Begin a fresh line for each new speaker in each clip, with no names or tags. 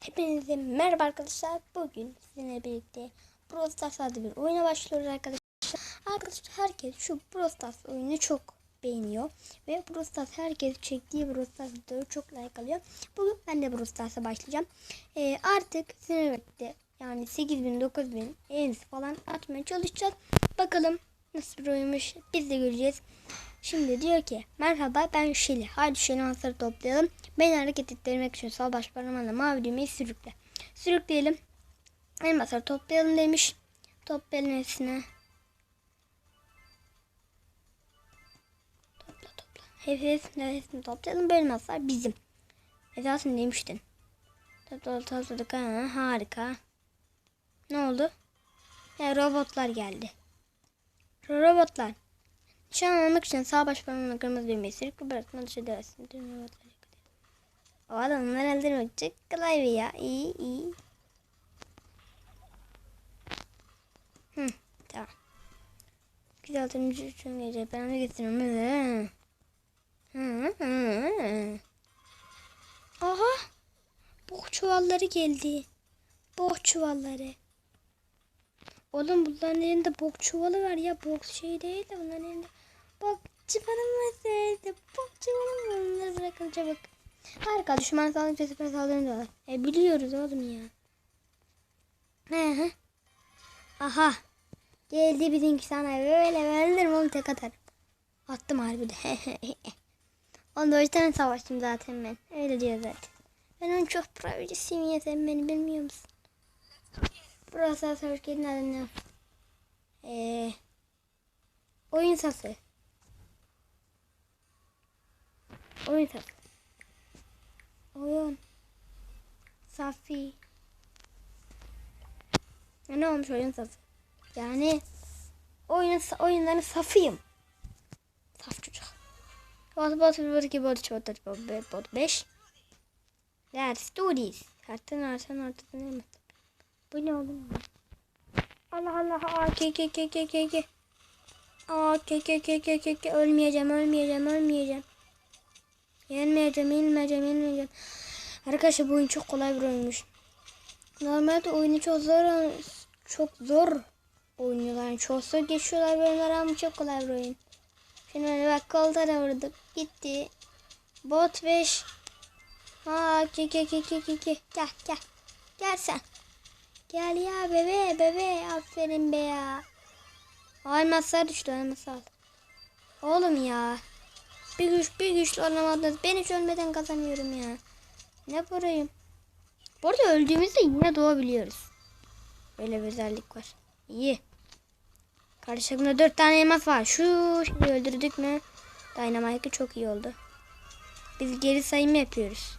Hepinize merhaba arkadaşlar. Bugün sizinle birlikte Brawl Stars adlı bir oyuna başlıyoruz arkadaşlar. Arkadaşlar herkes şu Brawl Stars oyunu çok beğeniyor. Ve Brawl Stars herkes çektiği Brawl Stars videoyu çok like alıyor. Bugün ben de Brawl Stars'a başlayacağım. Ee, artık sizinle birlikte yani 8000 9000 en falan atmaya çalışacağız. Bakalım nasıl bir oyunmuş biz de göreceğiz. Şimdi diyor ki merhaba ben Şeli. Haydi Şeli hasarı toplayalım. Beni hareket ettirmek için sol baş parmağınla mavi düğmeyi sürükle. Sürükleyelim. Elmasları toplayalım demiş. Toplayalım hepsini. Topla topla. Hep hepsini, hepsini toplayalım. Bu elmaslar bizim. Esasın demiştin. Topla topladık. Ha, harika. Ne oldu? Ya robotlar geldi. Robotlar. Nişan almak için sağ baş parmağına kırmızı düğmeyi sürükle bırakma dışı robotları yakalayalım. O adamları öldürmek çok kolay bir ya. İyi iyi. Hı, tamam. Güzel temizlik için gece ben de getiriyorum. Hı, hı, hı. Aha. Bok çuvalları geldi. Bok çuvalları. Oğlum bunların elinde bok çuvalı var ya. Bok şey değil de bunların elinde çuvalı var. Bok çuvalı var. Bunları bırakın çabuk. Harika. Düşman sağlıkça süper saldırı diyorlar. E biliyoruz oğlum ya. He he. Aha. Geldi bizimki sana böyle veririm onu tek atarım. Attım harbi de. Onda o yüzden savaştım zaten ben. Öyle diyor zaten. Ben onun çok pro birisiyim ya sen beni bilmiyor musun? Burası savaş gelin adı ne? Ee, oyun sası. Oyun. Oyun. Safi. Ne olmuş oyun sası? Yani oyun oyunların safıyım. Saf çocuk. Bot bot bot iki bot bot bot bot beş. Let's do this. Kartın arsan ortada ne? Bu ne oğlum? Allah Allah. Aa ke ke ke ke ke ke. Aa ke ke ke ke ke ke. Ölmeyeceğim ölmeyeceğim ölmeyeceğim. Yenmeyeceğim yenmeyeceğim yenmeyeceğim. Arkadaşlar bu oyun çok kolay bir oyunmuş. Normalde oyunu çok zor çok zor oynuyorlar. Yani çok zor geçiyorlar bölümler ama çok kolay bir oyun. Şimdi bak kollara vurduk. Gitti. Bot 5. Ha ke ke ke ke ke ke. Gel gel. Gel sen. Gel ya bebe bebe. Aferin be ya. Elmaslar düştü elmas al. Oğlum ya. Bir güç bir güçlü olamadınız. Ben hiç ölmeden kazanıyorum ya. Ne parayım. Bu arada öldüğümüzde yine doğabiliyoruz. Böyle bir özellik var. İyi. Karşımda dört tane elmas var. Şu şeyi öldürdük mü? Dynamite'ı çok iyi oldu. Biz geri sayım yapıyoruz.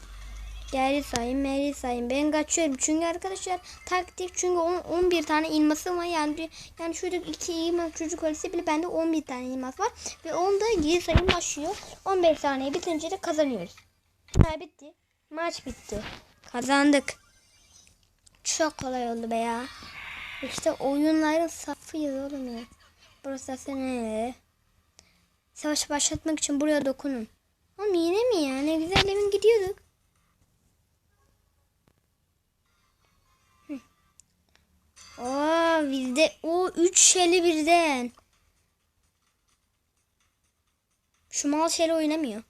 Geri sayım, geri sayım. Ben kaçıyorum çünkü arkadaşlar taktik çünkü 10, 11 tane ilması var. Yani yani şurada iki ilmas çocuk ölse bile bende 11 tane ilmas var. Ve onda geri sayım başlıyor. 15 saniye bitince de kazanıyoruz. Ha bitti. Maç bitti. Kazandık. Çok kolay oldu be ya. İşte oyunların safıyız oğlum ya. Burası sene. Savaş başlatmak için buraya dokunun. Oğlum yine mi ya? Ne güzel demin gidiyorduk. Oo bizde o üç şeli birden. Şu mal şeli oynamıyor.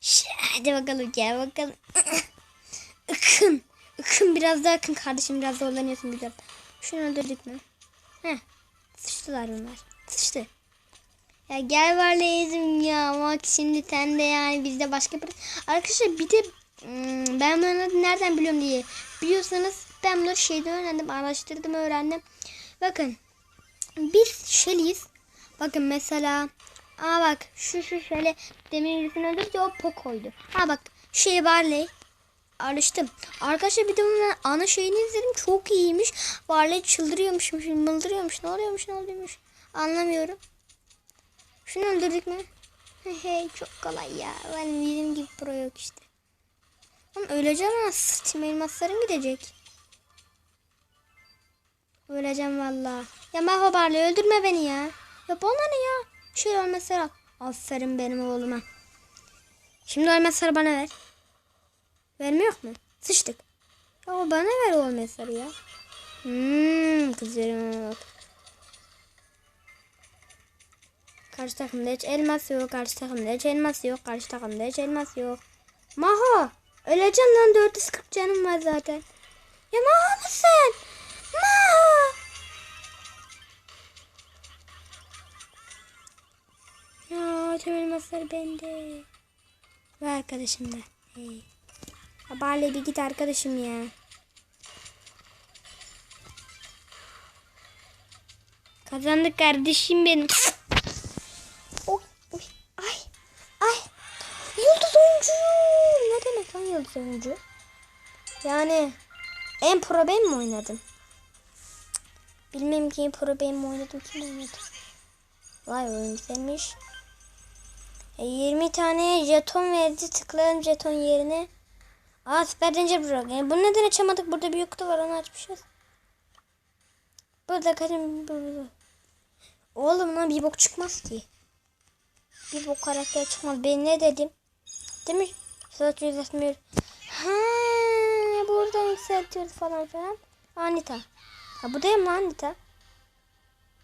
Şş, Hadi bakalım gel bakalım. Ikın. Ikın biraz daha akın kardeşim biraz zorlanıyorsun güzel. Şunu öldürdük mü? Heh. Sıçtılar bunlar. Sıçtı. Ya gel var lazım ya. Bak şimdi sen de yani bizde başka bir... Arkadaşlar bir de hmm, ben bunları nereden biliyorum diye. Biliyorsanız ben bunları şeyden öğrendim. Araştırdım öğrendim. Bakın. Biz şeliyiz. Bakın mesela. Aa bak şu şu şöyle demir birisini öldürdü o Poco'ydu. Ha bak şey Barley. Alıştım. Arkadaşlar bir de bunun ana şeyini izledim. Çok iyiymiş. Barley çıldırıyormuş, mıldırıyormuş. Ne oluyormuş, ne oluyormuş. Anlamıyorum. Şunu öldürdük mü? Hey çok kolay ya. Ben bizim gibi pro yok işte. Oğlum öleceğim ama sırtım elmaslarım gidecek. Öleceğim valla. Ya Mahva Barley öldürme beni ya. Ya bana ne ya? Şey ölmezler al. Aferin benim oğluma. Şimdi ölmezler bana ver. Vermiyor mu? Sıçtık. Ya bana ver o mesajı ya. Hmm, kızıyorum. Karşı takımda hiç elmas yok. Karşı takımda hiç elmas yok. Karşı takımda hiç elmas yok. Maho. Öleceğim lan 440 canım var zaten. Ya Maho musun? Maho. Ya tüm elmaslar bende. Ve arkadaşım da. Hey. Bale bir git arkadaşım ya. Kazandık kardeşim benim. Ay, ay. Yıldız oyuncu. Ne demek lan yıldız? Yani en pro ben mi oynadım? Bilmem ki en pro ben mi oynadım kim oynadı? Vay oyun güzelmiş. E, 20 tane jeton verdi. Tıklayalım jeton yerine. Aa süper danger bro. Yani bunu neden açamadık? Burada bir kutu var onu açmışız. Burada kaçın. Oğlum lan bir bok çıkmaz ki. Bir bok karakter çıkmaz. Ben ne dedim? Değil mi? Saat yüzleşmiyor. Ha, buradan yükseltiyoruz falan filan. Anita. Ha bu değil mi Anita?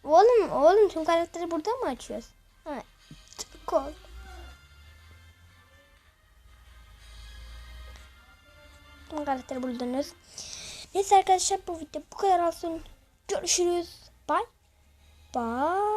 Oğlum, oğlum tüm karakteri burada mı açıyoruz? Ha, çok oldu. Tüm karakteri buldunuz. Neyse arkadaşlar bu video bu kadar olsun. Görüşürüz. Bye. Bye.